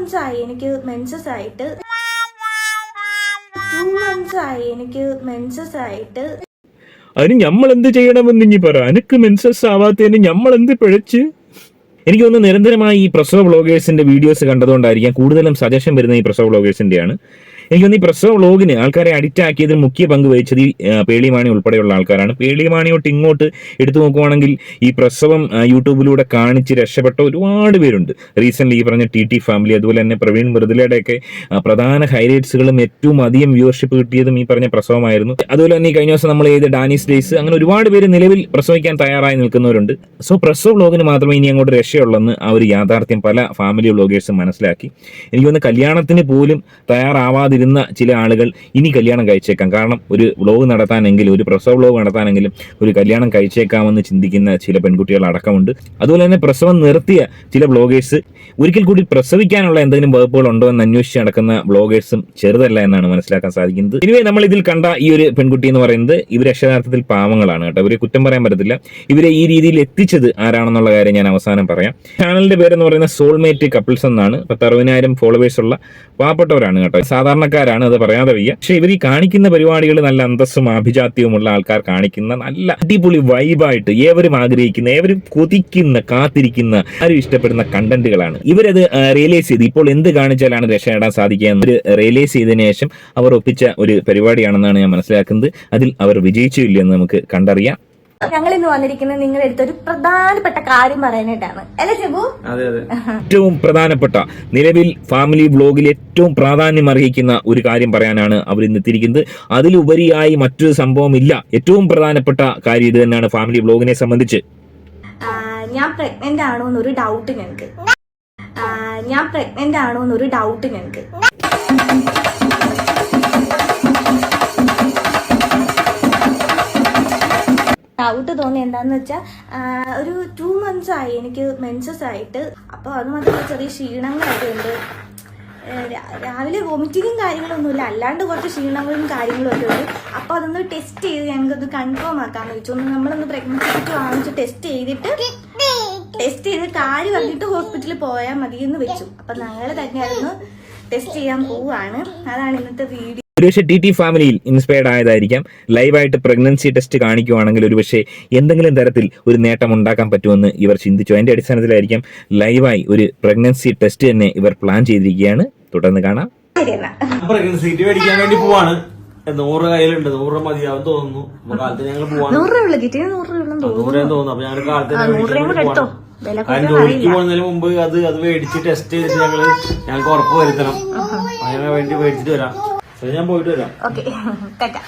Months ആയി. എനിക്ക് menses ആയിട്ട്. ടു മന്ത്സ് ആയി. എനിക്ക് മെൻസസ് ആയിട്ട്. അതിന് നമ്മൾ എന്ത് ചെയ്യണമെന്ന് ഇനി പറ. എനിക്ക് മെൻസസ് ആവാത്തതിന് നമ്മൾ എന്ത് പിഴച്ച്? എനിക്ക് തോന്നുന്നു നിരന്തരമായി ഈ പ്രസവ വ്ളോഗേഴ്സിന്റെ വീഡിയോസ് കണ്ടതുകൊണ്ടായിരിക്കാം കൂടുതലും സജഷൻ വരുന്ന ഈ പ്രസവ വ്ളോഗേഴ്സിന്റെയാണ് എനിക്ക് തോന്നുന്നു ഈ പ്രസവ വ്ളോഗിന് ആൾക്കാരെ അഡിക്റ്റ് ആക്കിയതിൽ മുഖ്യ പങ്ക് വഹിച്ചത് ഈ പേളിമാണി ഉൾപ്പെടെയുള്ള ആൾക്കാരാണ്. പേളിമാണിയോട്ട് ഇങ്ങോട്ട് എടുത്തു നോക്കുവാണെങ്കിൽ ഈ പ്രസവം യൂട്യൂബിലൂടെ കാണിച്ച് രക്ഷപ്പെട്ട ഒരുപാട് പേരുണ്ട്. റീസെന്റ് ഈ പറഞ്ഞ ടി ടി ഫാമിലി അതുപോലെ തന്നെ പ്രവീൺ മൃദുലയുടെയൊക്കെ പ്രധാന ഹൈലൈറ്റ്സുകളും ഏറ്റവും അധികം വ്യൂവർഷിപ്പ് കിട്ടിയതും ഈ പറഞ്ഞ പ്രസവമായിരുന്നു. അതുപോലെ തന്നെ ഈ കഴിഞ്ഞ ദിവസം നമ്മൾ ചെയ്ത ഡാനിസ് ഡേയ്സ് അങ്ങനെ ഒരുപാട് പേര് നിലവിൽ പ്രസവിക്കാൻ തയ്യാറായി നിൽക്കുന്നവരുണ്ട്. സോ പ്രസവ വ്ളോഗിന് മാത്രമേ ഇനി അങ്ങോട്ട് രക്ഷയുള്ളെന്ന് ആ ഒരു യാഥാർത്ഥ്യം പല ഫാമിലി വ്ളോഗേഴ്സും മനസ്സിലാക്കി. എനിക്കൊന്ന് കല്യാണത്തിന് പോലും തയ്യാറാവാതിരുന്ന ചില ആളുകൾ ഇനി കല്യാണം കഴിച്ചേക്കാം. കാരണം ഒരു വ്ലോഗ് നടത്താനെങ്കിലും ഒരു പ്രസവ വ്ലോഗ് നടത്താനെങ്കിലും ഒരു കല്യാണം കഴിച്ചേക്കാമെന്ന് ചിന്തിക്കുന്ന ചില പെൺകുട്ടികൾ അടക്കമുണ്ട്. അതുപോലെ തന്നെ പ്രസവം നിർത്തിയ ചില വ്ലോഗേഴ്സ് ഒരിക്കൽ കൂടി പ്രസവിക്കാനുള്ള എന്തെങ്കിലും വകുപ്പുകൾ ഉണ്ടോ എന്ന് അന്വേഷിച്ച് നടക്കുന്ന വ്ലോഗേഴ്സും ചെറുതല്ല എന്നാണ് മനസ്സിലാക്കാൻ സാധിക്കുന്നത്. ഇനിവേ നമ്മൾ ഇതിൽ കണ്ട ഈ ഒരു പെൺകുട്ടി എന്ന് പറയുന്നത് ഇവർ അക്ഷരാർത്ഥത്തിൽ പാവങ്ങളാണ് കേട്ടോ. ഇവരെ കുറ്റം പറയാൻ പറ്റത്തില്ല. ഇവരെ ഈ രീതിയിൽ എത്തിച്ചത് ആരാണെന്നുള്ള കാര്യം ഞാൻ അവസാനം പറയാം. ചാനലിന്റെ പേരെന്ന് പറയുന്ന സോൾമേറ്റ് കപ്പിൾസ് എന്നാണ്. പത്ത് അറുപതിനായിരം ഫോളോവേഴ്സ് ഉള്ള പാവപ്പെട്ടവരാണ് കേട്ടോ. സാധാരണക്കാരാണ് അത് പറയാതെ വയ്യ. പക്ഷെ ഇവർ ഈ കാണിക്കുന്ന പരിപാടികൾ നല്ല അന്തസ്സും ആഭിജാത്യവുമുള്ള ആൾക്കാർ കാണിക്കുന്ന നല്ല അടിപൊളി വൈബായിട്ട് ഏവരും ആഗ്രഹിക്കുന്ന ഏവരും കൊതിക്കുന്ന കാത്തിരിക്കുന്ന ആരും ഇഷ്ടപ്പെടുന്ന കണ്ടന്റുകളാണ് ഇവരത് റിയലൈസ് ചെയ്ത് ഇപ്പോൾ എന്ത് കാണിച്ചാലാണ് രക്ഷ നേടാൻ സാധിക്കുക എന്ന് റിയലൈസ് ചെയ്തതിനു ശേഷം അവർ ഒപ്പിച്ച ഒരു പരിപാടിയാണെന്നാണ് ഞാൻ മനസ്സിലാക്കുന്നത്. അതിൽ അവർ വിജയിച്ചു ഇല്ലെന്ന് നമുക്ക് കണ്ടറിയാം. ഞങ്ങൾ ഇന്ന് വന്നിരിക്കുന്നത് നിങ്ങളുടെ അടുത്ത് ഒരു പ്രധാനപ്പെട്ട കാര്യം പറയാനായിട്ടാണ്. അല്ലേ ചെബു അതെ അതെ. ഏറ്റവും പ്രധാനപ്പെട്ട നിലവിൽ ഫാമിലി ബ്ലോഗിൽ ഏറ്റവും പ്രാധാന്യം അർഹിക്കുന്ന ഒരു കാര്യം പറയാനാണ് അവർ ഇന്ന് എത്തിയിരിക്കുന്നത്. അതിലുപരിയായി മറ്റൊരു സംഭവം ഇല്ല ഏറ്റവും പ്രധാനപ്പെട്ട കാര്യം ഇത് തന്നെയാണ് ഫാമിലി ബ്ലോഗിനെ സംബന്ധിച്ച്. ഞാൻ പ്രഗ്നന്റ് ആണോ എന്നൊരു ഡൗട്ട് ഞങ്ങൾക്ക് ഞാൻ പ്രഗ്നന്റ് ആണോ എന്നൊരു ഡൗട്ട് ഞങ്ങൾക്ക് ഡൗട്ട് തോന്നി എന്താന്ന് വെച്ചാൽ ഒരു ടു മന്ത്സ് ആയി എനിക്ക് മെൻസസ് ആയിട്ട്. അപ്പോൾ അത് മാത്രമല്ല ചെറിയ ക്ഷീണങ്ങളായിട്ടുണ്ട് രാവിലെ വോമിറ്റിങ്ങും കാര്യങ്ങളൊന്നുമില്ല. അല്ലാണ്ട് കുറച്ച് ക്ഷീണങ്ങളും കാര്യങ്ങളും ഒക്കെ ഉണ്ട്. അപ്പോൾ അതൊന്ന് ടെസ്റ്റ് ചെയ്ത് ഞങ്ങൾക്കത് കൺഫേം ആക്കാമെന്ന് വെച്ചു. ഒന്ന് നമ്മളൊന്ന് പ്രഗ്നൻസി കിറ്റ് വാങ്ങിച്ച് ടെസ്റ്റ് ചെയ്തിട്ട് ടെസ്റ്റ് ചെയ്ത് കാര്യം വന്നിട്ട് ഹോസ്പിറ്റലിൽ പോയാൽ മതി എന്ന് വെച്ചു. അപ്പൊ ഞങ്ങൾ തന്നെയായിരുന്നു ടെസ്റ്റ് ചെയ്യാൻ പോവാണ്. അതാണ് ഇന്നത്തെ വീഡിയോ ഒരുപക്ഷെ ടി ടി ഫാമിലിയിൽ ഇൻസ്പയർഡ് ആയതായിരിക്കാം. ലൈവായിട്ട് പ്രഗ്നൻസി ടെസ്റ്റ് കാണിക്കുവാണെങ്കിൽ ഒരുപക്ഷെ എന്തെങ്കിലും തരത്തിൽ ഒരു നേട്ടം ഉണ്ടാക്കാൻ പറ്റുമെന്ന് ഇവർ ചിന്തിച്ചു. അതിന്റെ അടിസ്ഥാനത്തിലായിരിക്കാം ലൈവായി ഒരു പ്രഗ്നൻസി ടെസ്റ്റ് തന്നെ ഇവർ പ്ലാൻ ചെയ്തിരിക്കുകയാണ്. തുടർന്ന് കാണാം. പ്രഗ്നൻസി മേടിക്കാൻ വേണ്ടി പോവാണ്. നൂറ് കയ്യിലുണ്ട്. നൂറ് മതിയാവും തോന്നുന്നു. അപ്പൊ കാലത്ത് ഞങ്ങൾ പോവാണ്. നൂറ് തോന്നുന്നു. അപ്പൊ ഞങ്ങൾ കാലത്ത് ജോലിക്ക് പോകുന്നതിന് മുമ്പ് അത് അത് മേടിച്ച് ടെസ്റ്റ് ചെയ്തിട്ട് ഞങ്ങൾ ഞങ്ങൾക്ക് ഉറപ്പ് വരുത്തണം. അതിനെ വേണ്ടി മേടിച്ചിട്ട് വരാം. ഞാൻ പോയിട്ട് വരാം. ഓക്കെ. കേട്ടാ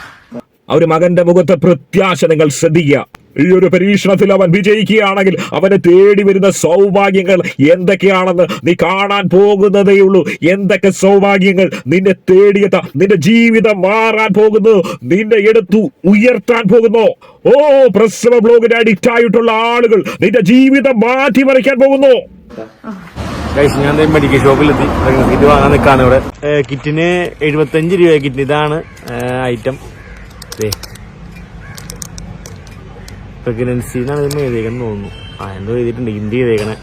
ഒരു മകന്റെ മുഖത്തെ പ്രത്യാശ നിങ്ങൾ ശ്രദ്ധിക്കുക. ഈ ഒരു പരീക്ഷണത്തിൽ അവൻ വിജയിക്കുകയാണെങ്കിൽ അവനെ തേടി വരുന്ന സൗഭാഗ്യങ്ങൾ എന്തൊക്കെയാണെന്ന് നീ കാണാൻ പോകുന്നതേ ഉള്ളൂ. എന്തൊക്കെ സൗഭാഗ്യങ്ങൾ നിന്നെ തേടിയെത്ത നിന്റെ ജീവിതം മാറാൻ പോകുന്നു നിന്നെ എടുത്തു ഉയർത്താൻ പോകുന്നു. ഓ പ്രസവ ബ്ലോഗിന് അഡിക്റ്റ് ആയിട്ടുള്ള ആളുകൾ നിന്റെ ജീവിതം മാറ്റിമറിക്കാൻ പോകുന്നു. ഗൈസ് ഞാൻ ദേ മെഡിക്കൽ ഷോപ്പിലെത്തി പ്രഗ്നൻസി കിറ്റ് വാങ്ങാൻ നിൽക്കാണ് ഇവിടെ. കിറ്റിന് എഴുപത്തഞ്ച് രൂപ കിറ്റിന് ഇതാണ് ഐറ്റം പ്രഗ്നൻസി എന്നാണ് ഇതിന് തോന്നുന്നു. ആ എന്തോ എഴുതിയിട്ടുണ്ട്. ഹിന്ദി എഴുതിയേക്കണേ.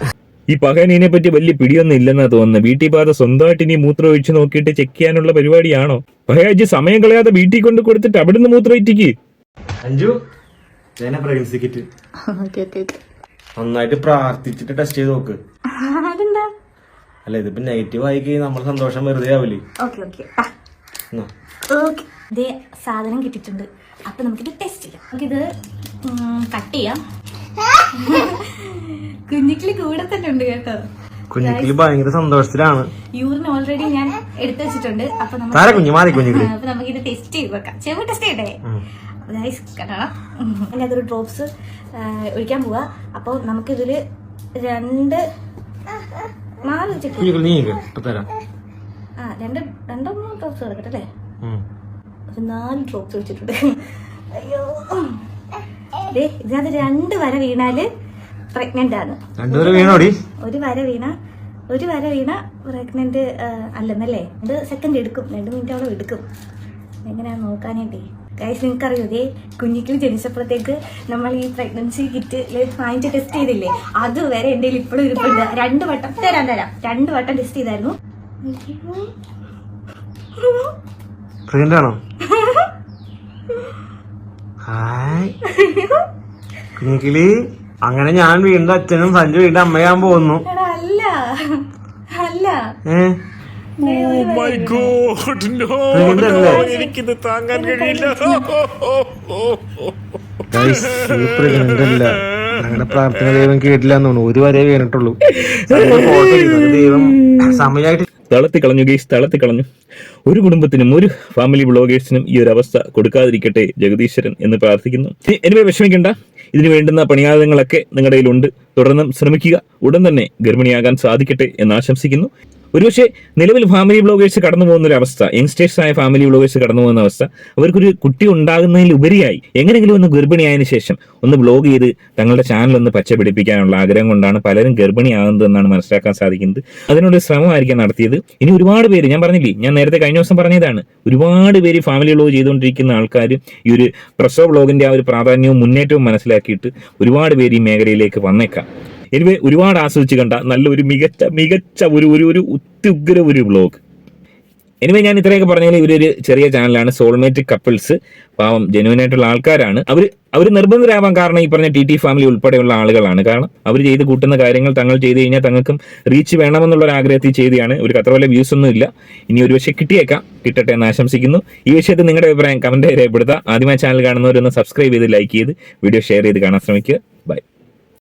ഈ പകനീനെ പറ്റി വലിയ പിടിയൊന്നും ഇല്ലെന്നാ തോന്നുന്നത് വീട്ടിൽ പാത സ്വന്തമായിട്ട് ഇനി മൂത്രം ഒഴിച്ച് നോക്കിയിട്ട് ചെക്ക് ചെയ്യാനുള്ള പരിപാടിയാണോ? പകയാജ് സമയം കളയാതെ വീട്ടിൽ കൊണ്ട് കൊടുത്തിട്ട് അവിടുന്ന് മൂത്രം ഇറ്റിക്ക് അഞ്ചു pregnancy kit okay okay okay നന്നായിട്ട് പ്രാർത്ഥിച്ചിട്ട് ടെസ്റ്റ് ചെയ്ത് നോക്ക്. അതെന്താ? അല്ല ഇതിപ്പോ നെഗറ്റീവ് ആയി കഴിഞ്ഞാൽ നമ്മൾ സന്തോഷം വെറുതെ ആവില്ലേ? ഓക്കെ ഓക്കെ എന്നാ. ഓക്കെ ഇതേ സാധനം കിട്ടിയിട്ടുണ്ട്. അപ്പൊ നമുക്കിത് ടെസ്റ്റ് ചെയ്യാം. നമുക്കിത് കട്ട് ചെയ്യാം. കുഞ്ഞിക്കിളി കൂടെ തന്നെ ഉണ്ട് കേട്ടോ. കുഞ്ഞിക്കിളി ഭയങ്കര സന്തോഷത്തിലാണ്. യൂറിൻ ഓൾറെഡി ഞാൻ എടുത്തു വെച്ചിട്ടുണ്ട്. അപ്പൊ നമുക്ക് താര കുഞ്ഞു മാറി കുഞ്ഞിക്കിളി. അപ്പൊ നമുക്ക് ഇത് ടെസ്റ്റ് ചെയ്ത് വെക്കാം. ചെവി ടെസ്റ്റ് ചെയ്യട്ടെ? ഗൈസ് കാണാം ഡ്രോപ്സ് ഒഴിക്കാൻ പോവാ. അപ്പോൾ നമുക്കിതിൽ രണ്ട് നാല് ആ രണ്ട് രണ്ടോ മൂന്നോ ഡ്രോപ്സ് കിടക്കട്ടെ അല്ലേ. ഒരു നാല് ഡ്രോപ്സ് വെച്ചിട്ടുണ്ട് അയ്യോ. ഇതിനകത്ത് രണ്ട് വര വീണാൽ പ്രഗ്നന്റ് ആണ്. ഒരു വര വീണ ഒരു വര വീണ പ്രഗ്നന്റ് അല്ലെന്നല്ലേ? ഇത് സെക്കൻഡ് എടുക്കും. രണ്ട് മിനിറ്റോളം എടുക്കും. എങ്ങനെയാ നോക്കാനായിട്ടേ? ഗൈസ് നിങ്ങൾക്കറിയോ ഇതേ കുഞ്ഞിക്കിളി ജനിച്ചപ്പോഴത്തേക്ക് നമ്മൾ ഈ പ്രഗ്നൻസി കിറ്റ് വാങ്ങിച്ച് ടെസ്റ്റ് ചെയ്തില്ലേ? അതുവരെ എന്റെ ഇപ്പോഴും ഇരിപ്പുണ്ട്. രണ്ട് വട്ടം തരാൻ തരാം. രണ്ട് വട്ടം ടെസ്റ്റ് ചെയ്തായിരുന്നു. പ്രഗ്നന്റ് ആണോ? ഹായ് കുഞ്ഞിക്കിളി അങ്ങനെ ഞാൻ വീണ്ടും അച്ഛനും സഞ്ജു വീണ്ടും അമ്മയാൻ പോകുന്നു. അല്ല. അല്ല. My God no no? എനിക്കിത് താങ്ങാൻ കഴിയില്ല. ഞങ്ങളുടെ പ്രാർത്ഥന ദൈവം കേട്ടില്ല എന്നാണ് തോന്നുന്നു ഒരു വരെ വീണിട്ടുള്ളൂ. ദൈവം. സമയമായിട്ട് തളത്തി കളഞ്ഞു ഗെയ്സ് തളത്തി കളഞ്ഞു. ഒരു കുടുംബത്തിനും ഒരു ഫാമിലി ബ്ലോഗേഴ്സിനും ഈ ഒരു അവസ്ഥ കൊടുക്കാതിരിക്കട്ടെ ജഗദീശ്വരൻ എന്ന് പ്രാർത്ഥിക്കുന്നു. എനിവേ വിഷമിക്കണ്ട. ഇതിന് വേണ്ടുന്ന പണിയാതങ്ങളൊക്കെ നിങ്ങളുടെ കയ്യിലുണ്ട്. തുടർന്നും ശ്രമിക്കുക. ഉടൻ തന്നെ ഗർഭിണിയാകാൻ സാധിക്കട്ടെ എന്ന് ആശംസിക്കുന്നു. ഒരുപക്ഷെ നിലവിൽ ഫാമിലി ബ്ലോഗേഴ്സ് കടന്നു പോകുന്ന ഒരു അവസ്ഥ യങ്സ്റ്റേഴ്സ് ആയ ഫാമിലി ബ്ലോഗേഴ്സ് കടന്നു പോകുന്ന അവസ്ഥ അവർക്കൊരു കുട്ടി ഉണ്ടാകുന്നതിൽ ഉപരിയായി എങ്ങനെയെങ്കിലും ഒന്ന് ഗർഭിണിയായതിനു ശേഷം ഒന്ന് ബ്ലോഗ് ചെയ്ത് തങ്ങളുടെ ചാനൽ ഒന്ന് പച്ചപിടിപ്പിക്കാനുള്ള ആഗ്രഹം കൊണ്ടാണ് പലരും ഗർഭിണിയാകുന്നത് എന്നാണ് മനസ്സിലാക്കാൻ സാധിക്കുന്നത്. അതിനൊരു ശ്രമമായിരിക്കും നടത്തിയത്. ഇനി ഒരുപാട് പേര് ഞാൻ പറഞ്ഞില്ലേ ഞാൻ നേരത്തെ കഴിഞ്ഞ ദിവസം പറഞ്ഞതാണ് ഒരുപാട് പേര് ഫാമിലി ബ്ലോഗ് ചെയ്തുകൊണ്ടിരിക്കുന്ന ആൾക്കാർ ഈ ഒരു പ്രസവ ബ്ലോഗിന്റെ ആ ഒരു പ്രാധാന്യവും മുന്നേറ്റവും മനസ്സിലാക്കിയിട്ട് ഒരുപാട് പേര് ഈ മേഖലയിലേക്ക് വന്നേക്കാം. എനിവേ ഒരുപാട് ആസ്വദിച്ച് കണ്ട നല്ലൊരു മികച്ച മികച്ച ഒരു ഒരു ഒരു അത്യുഗ്ര ഒരു ബ്ലോഗ് എനിവേ ഞാൻ ഇത്രയൊക്കെ പറഞ്ഞാൽ ഇവരൊരു ചെറിയ ചാനലാണ് സോൾമേറ്റ് കപ്പിൾസ് പാവം ജെനുവൻ ആയിട്ടുള്ള ആൾക്കാരാണ്. അവർ അവർ നിർബന്ധരാവാൻ കാരണം ഈ പറഞ്ഞ ടി ടി ഫാമിലി ഉൾപ്പെടെയുള്ള ആളുകളാണ്. കാരണം അവർ ചെയ്ത് കൂട്ടുന്ന കാര്യങ്ങൾ തങ്ങൾ ചെയ്ത് കഴിഞ്ഞാൽ തങ്ങൾക്കും റീച്ച് വേണമെന്നുള്ള ഒരു ആഗ്രഹത്തിൽ ചെയ്തെയാണ്. ഒരു അത്ര വലിയ വ്യൂസ് ഒന്നും ഇല്ല. ഇനി ഒരു പക്ഷേ കിട്ടിയേക്കാം. കിട്ടട്ടെ എന്ന് ആശംസിക്കുന്നു. ഈ വിഷയത്തിൽ നിങ്ങളുടെ അഭിപ്രായം കമന്റ് രേഖപ്പെടുത്തുക. ആദ്യമായി ചാനൽ കാണുന്നവരൊന്ന് സബ്സ്ക്രൈബ് ചെയ്ത് ലൈക്ക് ചെയ്ത് വീഡിയോ ഷെയർ ചെയ്ത് കാണാൻ ശ്രമിക്കുക.